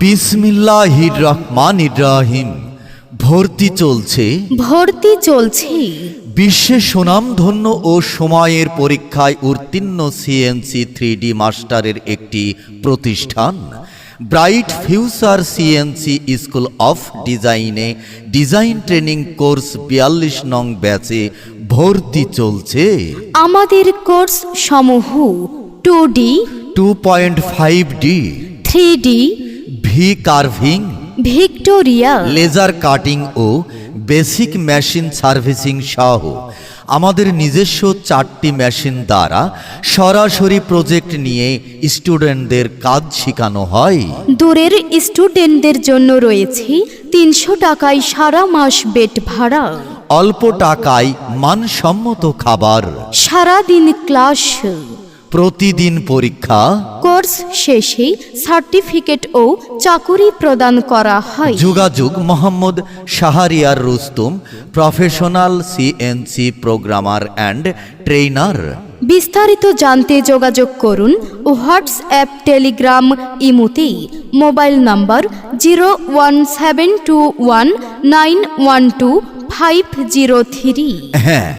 বিসমিল্লাহির রহমান রাহিম। ভর্তি চলছে। ভর্তি চলছে। বিশ্বের সুনামধন্য ও সময়ের পরীক্ষায় উত্তীর্ণ সিএনসি থ্রি মাস্টারের একটি প্রতিষ্ঠান bright future CNC school of ডিজাইনে ডিজাইন ট্রেনিং কোর্স বিয়াল্লিশ নং ব্যাচে ভর্তি চলছে। আমাদের কোর্স সমূহ two D two point five D. Three D V carving Victoria. Laser cutting ও বেসিক মেশিন সার্ভিসিং সহ আমাদের নিজস্ব চারটি মেশিন দ্বারা সরাসরি প্রজেক্ট নিয়ে স্টুডেন্টদের কাজ শেখানো হয়। দূরের স্টুডেন্টদের জন্য রয়েছে তিনশো টাকায় সারা মাস বেড ভাড়া। অল্প টাকায় মানসম্মত খাবার। সারাদিন ক্লাস। প্রতিদিন পরীক্ষা? কোর্স শেষে সার্টিফিকেট ও চাকুরি প্রদান করা হয়। যোগাযোগ Mohammad Shahriar Rustum professional CNC programmer and trainer বিস্তারিত জানতে যোগাযোগ করুন হোয়াটসঅ্যাপ টেলিগ্রাম ইমুতে mobile number zero one seven two one nine one two five zero three. হ্যাঁ।